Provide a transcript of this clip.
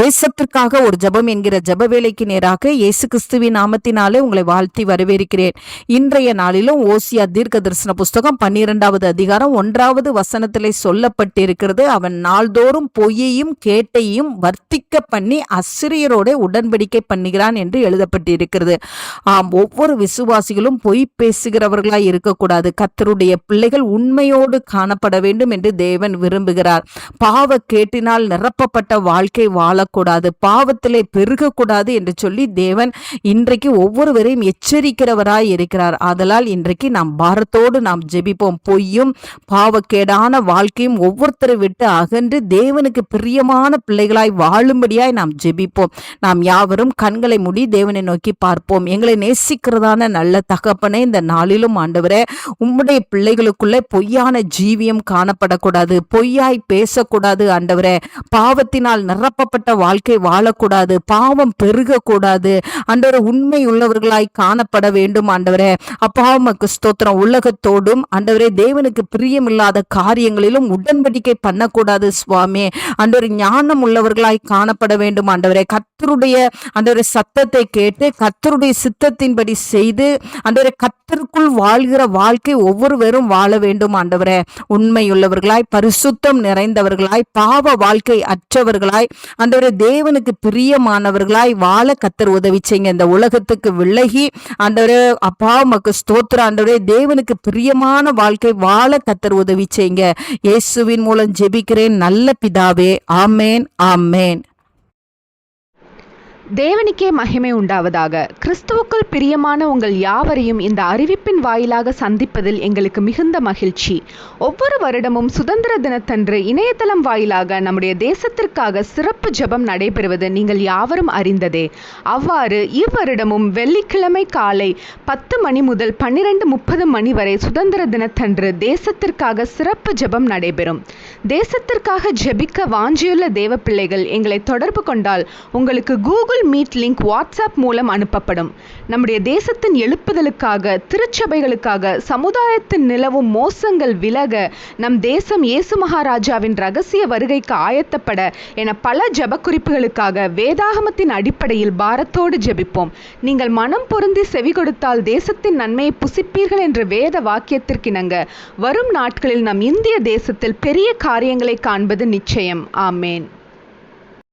தேசத்திற்காக ஒரு ஜெபம் என்கிற ஜப வேலைக்கு நேராக இயேசு கிறிஸ்துவின் நாமத்தினாலே உங்களை வாழ்த்தி வரவேற்கிறேன். இன்றைய நாளிலும் ஓசியா தீர்க்க தரிசன புஸ்தகம் பன்னிரெண்டாவது அதிகாரம் ஒன்றாவது வசனத்திலே சொல்லப்பட்டிருக்கிறது. அவன் நாள்தோறும் பொய்யையும் கேட்டையும் வர்த்திக்க பண்ணி அசிரியரோட உடன்படிக்கை பண்ணுகிறான் என்று எழுதப்பட்டிருக்கிறது. ஆம் ஒவ்வொரு விசுவாசிகளும் பொய் பேசுகிறவர்களாய் இருக்கக்கூடாது. கத்தருடைய பிள்ளைகள் உண்மையோடு காணப்பட வேண்டும் என்று தேவன் விரும்புகிறார். பாவ கேட்டினால் நிரப்பப்பட்ட வாழ்க்கை வாழ வாழக்கூடாது பாவத்திலே பெருகக்கூடாது என்று சொல்லி தேவன் இன்றைக்கு ஒவ்வொருவரையும் எச்சரிக்கிறவராய் இருக்கிறார். அதனால் இன்றைக்கு நாம் பாரத்தோடு நாம் ஜெபிப்போம். பொய்யும் பாவக்கேடான வாழ்க்கையும் ஒவ்வொருத்தரை விட்டு அகன்று தேவனுக்கு பிரியமான பிள்ளைகளாய் வாழும்படியாய் நாம் ஜெபிப்போம். நாம் யாவரும் கண்களை மூடி தேவனை நோக்கி பார்ப்போம். எங்களை நேசிக்கிறதான நல்ல தகப்பனே இந்த நாளிலும் ஆண்டவரே உம்முடைய பிள்ளைகளுக்குள்ளே பொய்யான ஜீவியம் காணப்படக்கூடாது. பொய்யாய் பேசக்கூடாது ஆண்டவரே. பாவத்தினால் நிரப்பப்பட்ட வாழ்க்கை வாழக்கூடாது பாவம் பெருகக்கூடாது. ஆண்டவரே உண்மை உள்ளவர்களாய் காணப்பட வேண்டும் ஆண்டவரே. அப்பாவமக்கு ஸ்தோத்திரம். உலகத்தோடும் ஆண்டவரே தேவனுக்கு பிரியமில்லாத காரியங்களிலும் உடன்படிக்கை பண்ணக்கூடாது சுவாமி. ஆண்டவரே ஞானம் உள்ளவர்களாய் காணப்பட வேண்டும் ஆண்டவரே. கத்தருடைய ஆண்டவரே சத்தத்தை கேட்டு கத்தருடைய சித்தத்தின்படி செய்து ஆண்டவரே கத்தருக்குள் வாழ்கிற வாழ்க்கை ஒவ்வொருவரும் வாழ வேண்டும் ஆண்டவரே. உண்மையுள்ளவர்களாய் பரிசுத்தம் நிறைந்தவர்களாய் பாவ வாழ்க்கை அற்றவர்களாய் அந்த தேவனுக்கு பிரியமானவர்களாய் வாழ கத்தர் உதவி செய்யுங்க. இந்த உலகத்துக்கு விலகி ஆண்டவரே அப்பா மக்கு ஸ்தோத்திர ஆண்டவரே தேவனுக்கு பிரியமான வாழ்க்கை வாழ கத்தர் உதவி செய்யுங்க. இயேசுவின் மூலம் ஜெபிக்கிறேன். நல்ல பிதாவே ஆமேன் ஆமேன். தேவனுக்கே மகிமை உண்டாவதாக. கிறிஸ்துவுக்குள் பிரியமான உங்கள் யாவரையும் இந்த அறிவிப்பின் வாயிலாக சந்திப்பதில் எங்களுக்கு மிகுந்த மகிழ்ச்சி. ஒவ்வொரு வருடமும் சுதந்திர தினத்தன்று இணையதளம் வாயிலாக நம்முடைய தேசத்திற்காக சிறப்பு ஜெபம் நடைபெறுவது நீங்கள் யாவரும் அறிந்ததே. அவ்வாறு இவ்வருடமும் வெள்ளிக்கிழமை காலை பத்து மணி முதல் பன்னிரண்டு முப்பது மணி வரை சுதந்திர தினத்தன்று தேசத்திற்காக சிறப்பு ஜெபம் நடைபெறும். தேசத்திற்காக ஜெபிக்க வாஞ்சியுள்ள தேவ பிள்ளைகள் எங்களை தொடர்பு கொண்டால் உங்களுக்கு கூகுள் மீட் லிங்க் வாட்ஸ்அப் மூலம் அனுப்பப்படும். நம்முடைய தேசத்தின் எழுப்புதலுக்காக திருச்சபைகளுக்காக சமுதாயத்தின் நிலவும் மோசங்கள் விலக நம் தேசம் இயேசு மகாராஜாவின் ரகசிய வருகைக்கு ஆயத்தப்பட என பல ஜெப குறிப்புகளுக்காக வேதாகமத்தின் அடிப்படையில் பாரத்தோடு ஜெபிப்போம். நீங்கள் மனம் பொருந்தி செவி கொடுத்தால் தேசத்தின் நன்மையை புசிப்பீர்கள் என்ற வேத வாக்கியத்திற்கிணங்க வரும் நாட்களில் நம் இந்திய தேசத்தில் பெரிய காரியங்களை காண்பது நிச்சயம். ஆமேன்.